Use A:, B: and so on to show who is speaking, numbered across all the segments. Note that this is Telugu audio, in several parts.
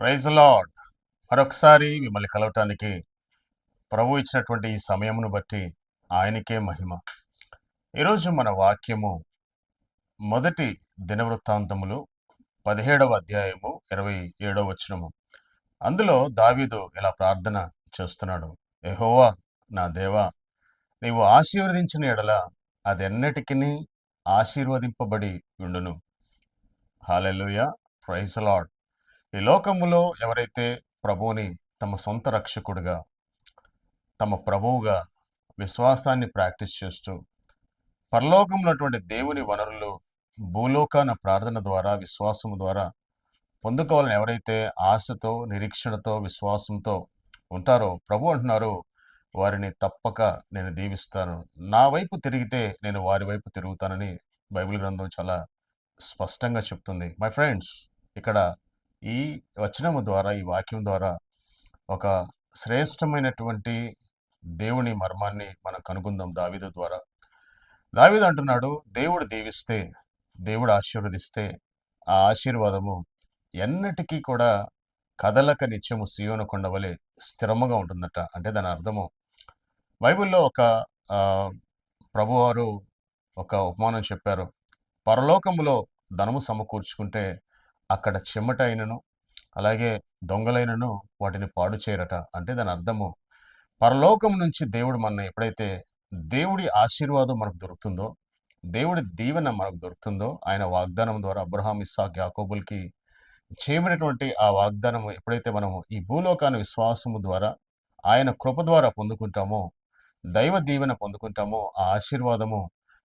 A: ప్రైజ్ లాడ్ మరొకసారి మిమ్మల్ని కలవటానికి ప్రభు ఇచ్చినటువంటి ఈ సమయమును బట్టి ఆయనకే మహిమ. ఈరోజు మన వాక్యము మొదటి దినవృత్తాంతములు పదిహేడవ అధ్యాయము ఇరవై ఏడవ వచనము. అందులో దావీదు ఇలా ప్రార్థన చేస్తున్నాడు. ఎహోవా నా దేవా నీవు ఆశీర్వదించిన ఎడల అదెన్నటికీ ఆశీర్వదింపబడి ఉండును. హాలెలుయ ప్రైజ్ లాడ్ ఈ లోకములో ఎవరైతే ప్రభువుని తమ సొంత రక్షకుడిగా తమ ప్రభువుగా విశ్వాసాన్ని ప్రాక్టీస్ చేస్తూ పరలోకంలో ఉన్నటువంటి దేవుని వనరులు భూలోకాన ప్రార్థన ద్వారా విశ్వాసము ద్వారా పొందుకోవాలని ఎవరైతే ఆశతో నిరీక్షణతో విశ్వాసంతో ఉంటారో ప్రభు అంటున్నారు వారిని తప్పక నేను దీవిస్తాను. నా వైపు తిరిగితే నేను వారి వైపు తిరుగుతానని బైబిల్ గ్రంథం చాలా స్పష్టంగా చెప్తుంది. మై ఫ్రెండ్స్ ఇక్కడ ఈ వచనము ద్వారా ఈ వాక్యం ద్వారా ఒక శ్రేష్టమైనటువంటి దేవుని మర్మాన్ని మనం కనుగొందాం దావిదు ద్వారా. దావిదు అంటున్నాడు దేవుడు దీవిస్తే దేవుడు ఆశీర్వదిస్తే ఆ ఆశీర్వాదము ఎన్నటికీ కూడా కదలక నిత్యము సియోను కొండవలే స్థిరముగా ఉంటుందట. అంటే దాని అర్థము బైబిల్లో ఒక ప్రభువారు ఒక ఉపమానం చెప్పారు. పరలోకములో ధనము సమకూర్చుకుంటే అక్కడ చెమట అయినను అలాగే దొంగలైనను వాటిని పాడు చేయరట. అంటే దాని అర్థము పరలోకం నుంచి దేవుడు మన ఎప్పుడైతే దేవుడి ఆశీర్వాదం మనకు దొరుకుతుందో దేవుడి దీవెన మనకు దొరుకుతుందో ఆయన వాగ్దానం ద్వారా అబ్రహాం ఇస్సాక్ యాకోబుల్కి చేయబడినటువంటి ఆ వాగ్దానం ఎప్పుడైతే మనము ఈ భూలోకాన్ని విశ్వాసము ద్వారా ఆయన కృప ద్వారా పొందుకుంటామో దైవ దీవెన పొందుకుంటామో ఆ ఆశీర్వాదము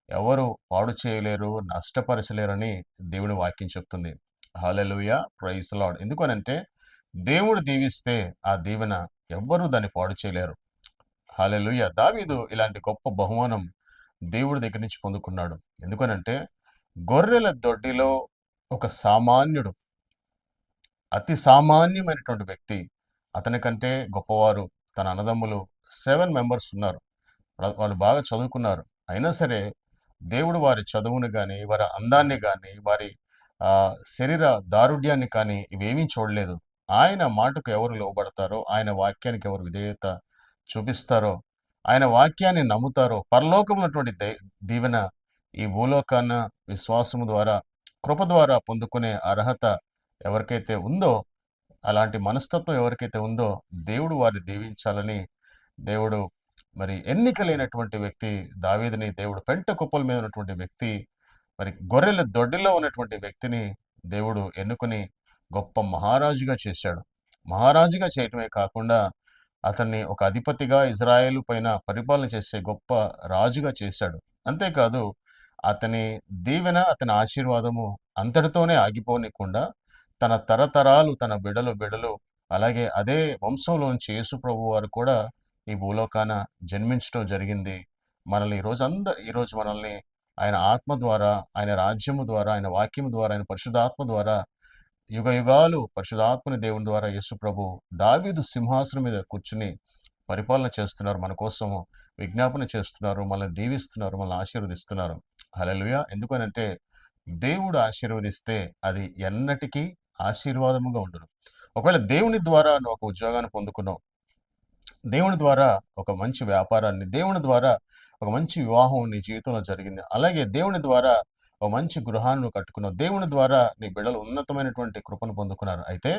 A: ఎవరు పాడు చేయలేరు నష్టపరచలేరని దేవుని వాక్యం చెప్తుంది. హాలెలుయ ప్రైస్ లాడ్ ఎందుకనంటే దేవుడు దీవిస్తే ఆ దీవెన ఎవ్వరూ దాన్ని పాడు చేయలేరు. హాలెలుయ దావీదు ఇలాంటి గొప్ప బహుమానం దేవుడి దగ్గర నుంచి పొందుకున్నాడు. ఎందుకనంటే గొర్రెల దొడ్డిలో ఒక సామాన్యుడు అతి సామాన్యమైనటువంటి వ్యక్తి అతని కంటే గొప్పవారు తన అన్నదమ్ములు సెవెన్ మెంబర్స్ ఉన్నారు. వాళ్ళు బాగా చదువుకున్నారు. అయినా సరే దేవుడు వారి చదువుని కానీ వారి అందాన్ని కానీ వారి శరీర దారుఢ్యాన్ని కానీ ఇవేమీ చూడలేదు. ఆయన మాటకు ఎవరు లోబడతారో ఆయన వాక్యానికి ఎవరు విధేయత చూపిస్తారో ఆయన వాక్యాన్ని నమ్ముతారో పరలోకం ఉన్నటువంటి దీవెన ఈ భూలోకాన విశ్వాసము ద్వారా కృప ద్వారా పొందుకునే అర్హత ఎవరికైతే ఉందో అలాంటి మనస్తత్వం ఎవరికైతే ఉందో దేవుడు వారిని దీవించాలని దేవుడు మరి ఎన్నిక లేనటువంటి వ్యక్తి దావీదుని దేవుడు పెంట కుప్పల మీద ఉన్నటువంటి వ్యక్తి మరి గొర్రెల దొడ్డిలో ఉన్నటువంటి వ్యక్తిని దేవుడు ఎన్నుకుని గొప్ప మహారాజుగా చేశాడు. మహారాజుగా చేయటమే కాకుండా అతన్ని ఒక అధిపతిగా ఇజ్రాయేల్ పైన పరిపాలన చేసే గొప్ప రాజుగా చేశాడు. అంతేకాదు అతని దీవెన అతని ఆశీర్వాదము అంతటితోనే ఆగిపోనికుండా తన తరతరాలు తన బిడలు బిడలు అలాగే అదే వంశంలోంచి యేసు ప్రభు వారు కూడా ఈ భూలోకాన జన్మించడం జరిగింది. మనల్ని ఈరోజు అందరు ఈరోజు మనల్ని ఆయన ఆత్మ ద్వారా ఆయన రాజ్యము ద్వారా ఆయన వాక్యము ద్వారా ఆయన పరిశుధాత్మ ద్వారా యుగ యుగాలు పరిశుధాత్మని దేవుని ద్వారా యేసు ప్రభు దావీదు సింహాసనం మీద కూర్చుని పరిపాలన చేస్తున్నారు. మన కోసము విజ్ఞాపన చేస్తున్నారు. మనల్ని దీవిస్తున్నారు. మనల్ని ఆశీర్వదిస్తున్నారు. హలలుయ ఎందుకనంటే దేవుడు ఆశీర్వదిస్తే అది ఎన్నటికీ ఆశీర్వాదముగా ఉండదు ఒకవేళ దేవుని ద్వారా నువ్వు ఒక ఉద్యోగాన్ని పొందుకున్నావు దేవుని ద్వారా ఒక మంచి వ్యాపారాన్ని దేవుని ద్వారా ఒక మంచి వివాహం నీ జీవితంలో జరిగింది. అలాగే దేవుని ద్వారా ఒక మంచి గృహాన్ని కట్టుకున్నావు. దేవుని ద్వారా నీ బిడ్డలు ఉన్నతమైనటువంటి కృపను పొందుకున్నారు. అయితే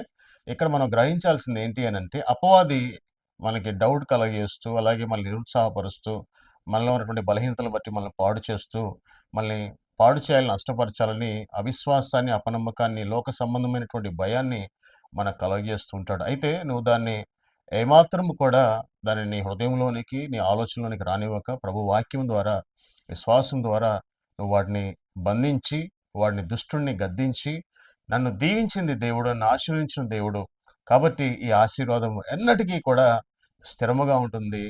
A: ఇక్కడ మనం గ్రహించాల్సింది ఏంటి అని అంటే అపవాది మనకి డౌట్ కలగజేస్తూ అలాగే మనల్ని నిరుత్సాహపరుస్తూ మనలో ఉన్నటువంటి బలహీనతలను బట్టి మనల్ని పాడు చేస్తూ మనల్ని పాడు చేయాలని నష్టపరచాలని అవిశ్వాసాన్ని అపనమ్మకాన్ని లోక సంబంధమైనటువంటి భయాన్ని మనకు కలగజేస్తూ ఉంటాడు. అయితే నువ్వు దాన్ని ఏమాత్రం కూడా దాన్ని నీ హృదయంలోనికి నీ ఆలోచనలోనికి రానివ్వక ప్రభు వాక్యం ద్వారా విశ్వాసం ద్వారా నువ్వు వాటిని బంధించి వాడిని దుష్టుణ్ణి గద్దించి నన్ను దీవించింది దేవుడు నన్ను ఆశీర్వించిన దేవుడు. కాబట్టి ఈ ఆశీర్వాదం ఎన్నటికీ కూడా స్థిరముగా ఉంటుంది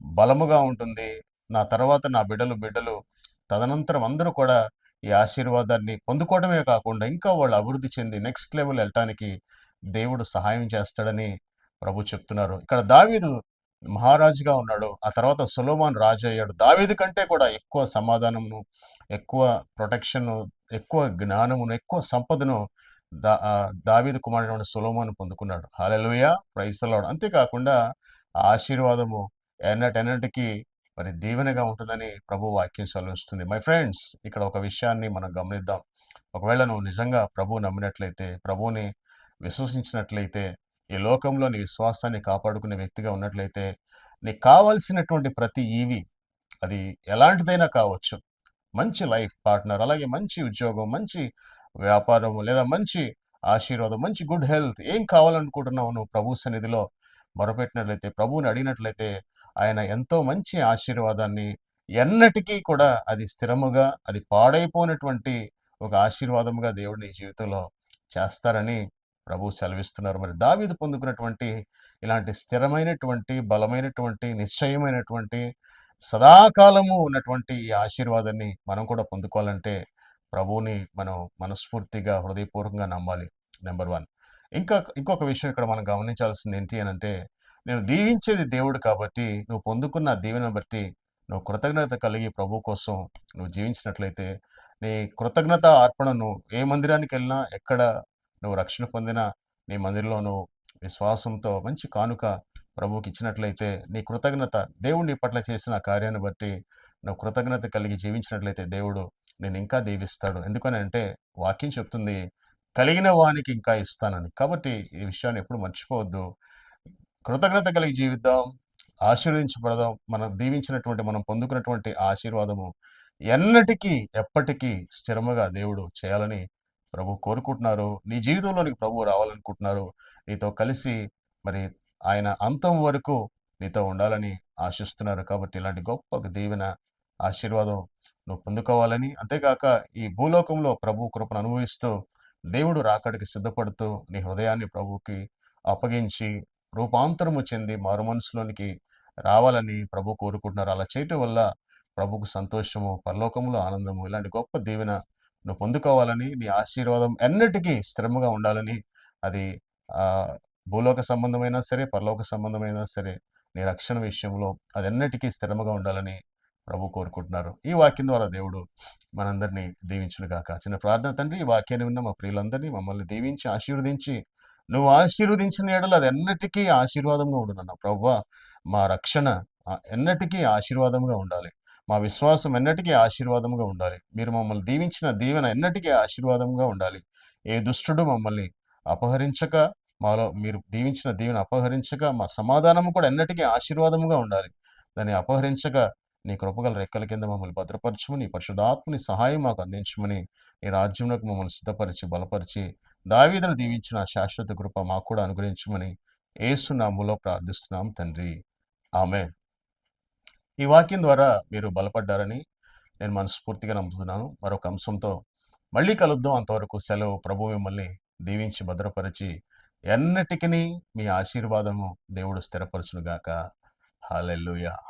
A: బలముగా ఉంటుంది. నా తర్వాత నా బిడ్డలు బిడ్డలు తదనంతరం అందరూ కూడా ఈ ఆశీర్వాదాన్ని పొందుకోవడమే కాకుండా ఇంకా వాళ్ళు అభివృద్ధి చెంది నెక్స్ట్ లెవెల్ వెళ్ళటానికి దేవుడు సహాయం చేస్తాడని ప్రభు చెప్తున్నారు ఇక్కడ దావీదు మహారాజుగా ఉన్నాడు ఆ తర్వాత సులోమాన్ రాజు అయ్యాడు దావీదు కంటే కూడా ఎక్కువ సమాధానమును ఎక్కువ ప్రొటెక్షన్ ఎక్కువ జ్ఞానమును ఎక్కువ సంపదను దా దావీదు కుమారుడు సులోమాను పొందుకున్నాడు. హల్లెలూయా! ప్రైజ్ అంతేకాకుండా ఆ ఆశీర్వాదము ఎన్నటెన్నటికి మరి దీవెనగా ఉంటుందని ప్రభు వాక్యం సెలవిస్తుంది. మై ఫ్రెండ్స్ ఇక్కడ ఒక విషయాన్ని మనం గమనిద్దాం. ఒకవేళ నువ్వు నిజంగా ప్రభువు నమ్మినట్లయితే, ప్రభువుని విశ్వసించినట్లయితే, ఈ లోకంలో నీ విశ్వాసాన్ని కాపాడుకునే వ్యక్తిగా ఉన్నట్లయితే, నీకు కావాల్సినటువంటి ప్రతి ఈవి అది ఎలాంటిదైనా కావచ్చు. మంచి లైఫ్ పార్ట్నర్, అలాగే మంచి ఉద్యోగం, మంచి వ్యాపారం లేదా మంచి ఆశీర్వాదం, మంచి గుడ్ హెల్త్ ఏం కావాలనుకుంటున్నావు నువ్వు ప్రభు సన్నిధిలో మొరపెట్టినట్లయితే, ప్రభువుని అడిగినట్లయితే ఆయన ఎంతో మంచి ఆశీర్వాదాన్ని ఎన్నటికీ కూడా అది స్థిరముగా, అది పాడైపోయినటువంటి ఒక ఆశీర్వాదముగా దేవుడు నీ జీవితంలో చేస్తారని ప్రభువు సెలవిస్తున్నారు. మరి దావీదు పొందుకున్నటువంటి ఇలాంటి స్థిరమైనటువంటి, బలమైనటువంటి, నిశ్చయమైనటువంటి, సదాకాలము ఉన్నటువంటి ఈ ఆశీర్వాదాన్ని మనం కూడా పొందుకోవాలంటే ప్రభువుని మనం మనస్ఫూర్తిగా, హృదయపూర్వకంగా నమ్మాలి. నెంబర్ వన్ ఇంకా ఇంకొక విషయం ఇక్కడ మనం గమనించాల్సింది ఏంటి అని అంటే నేను దీవించేది దేవుడు కాబట్టి, నువ్వు పొందుకున్న దీవెన బట్టి నువ్వు కృతజ్ఞత కలిగి ప్రభు కోసం నువ్వు జీవించినట్లయితే, నీ కృతజ్ఞత అర్పణను ఏ మందిరానికి వెళ్ళినా ఎక్కడ నువ్వు రక్షణ పొందిన నీ మందిరంలో నువ్వు విశ్వాసంతో మంచి కానుక ప్రభువుకి ఇచ్చినట్లయితే, నీ కృతజ్ఞత దేవుడిని పట్ల చేసిన కార్యాన్ని బట్టి నువ్వు కృతజ్ఞత కలిగి జీవించినట్లయితే దేవుడు నేను ఇంకా దీవిస్తాడు. ఎందుకనంటే వాక్యం చెప్తుంది, కలిగిన వానికి ఇంకా ఇస్తానని. కాబట్టి ఈ విషయాన్ని ఎప్పుడు మర్చిపోవద్దు. కృతజ్ఞత కలిగి జీవిద్దాం. ఆశీర్వదించబడదాం. మనం దీవించినటువంటి, మనం పొందుకున్నటువంటి ఆశీర్వాదము ఎన్నటికీ, ఎప్పటికీ స్థిరముగా దేవుడు చేయాలని ప్రభు కోరుకుంటున్నారు. నీ జీవితంలోనికి ప్రభువు రావాలనుకుంటున్నారు. నీతో కలిసి మరి ఆయన అంతం వరకు నీతో ఉండాలని ఆశిస్తున్నారు. కాబట్టి ఇలాంటి గొప్ప దీవెన, ఆశీర్వాదం నువ్వు పొందుకోవాలని, అంతేకాక ఈ భూలోకంలో ప్రభువు కృపను అనుభవిస్తూ, దేవుడు రాకడికి సిద్ధపడుతూ, నీ హృదయాన్ని ప్రభుకి అప్పగించి, రూపాంతరము చెంది మారు మనసులోనికి రావాలని ప్రభు కోరుకుంటున్నారు. అలా చేయటం వల్ల ప్రభుకు సంతోషము, పరలోకములో ఆనందము, ఇలాంటి గొప్ప దీవెన నువ్వు పొందుకోవాలని, నీ ఆశీర్వాదం ఎన్నటికీ స్థిరముగా ఉండాలని, అది భూలోక సంబంధమైనా సరే, పరలోక సంబంధమైనా సరే, నీ రక్షణ విషయంలో అది ఎన్నటికీ స్థిరముగా ఉండాలని ప్రభు కోరుకుంటున్నారు. ఈ వాక్యం ద్వారా దేవుడు మనందరినీ దీవించును గాక. చిన్న ప్రార్థన తండ్రి, ఈ వాక్యాన్ని విన్న మా ప్రియులందరినీ మమ్మల్ని దీవించి, ఆశీర్వదించి, నువ్వు ఆశీర్వదించిన ఏడలు అది ఎన్నటికీ ఆశీర్వాదంగా ఉండునన్నావు. ప్రభు మా రక్షణ ఎన్నటికీ ఆశీర్వాదంగా ఉండాలి. మా విశ్వాసం ఎన్నటికీ ఆశీర్వాదంగా ఉండాలి. మీరు మమ్మల్ని దీవించిన దీవెన ఎన్నటికీ ఆశీర్వాదంగా ఉండాలి. ఏ దుష్టుడు మమ్మల్ని అపహరించక, మాలో మీరు దీవించిన దీవెన అపహరించక, మా సమాధానము కూడా ఎన్నటికీ ఆశీర్వాదముగా ఉండాలి. దాన్ని అపహరించక, నీ కృపగల రెక్కల కింద మమ్మల్ని భద్రపరచము నీ పరిశుధాత్మని సహాయం మాకు అందించమని, నీ రాజ్యంలోకి మమ్మల్ని సిద్ధపరిచి, బలపరిచి, దావీదను దీవించిన శాశ్వత కృప మాకు కూడా అనుగ్రహించమని యేసు ప్రార్థిస్తున్నాం తండ్రి. ఆమె ఈ వాక్యం ద్వారా మీరు బలపడ్డారని నేను మనస్ఫూర్తిగా నమ్ముతున్నాను. మరొక అంశంతో మళ్ళీ కలుద్దాం. అంతవరకు సెలవు. ప్రభువు మిమ్మల్ని దీవించి, భద్రపరిచి, ఎన్నటికిని మీ ఆశీర్వాదము దేవుడు స్థిరపరచునుగాక గాక.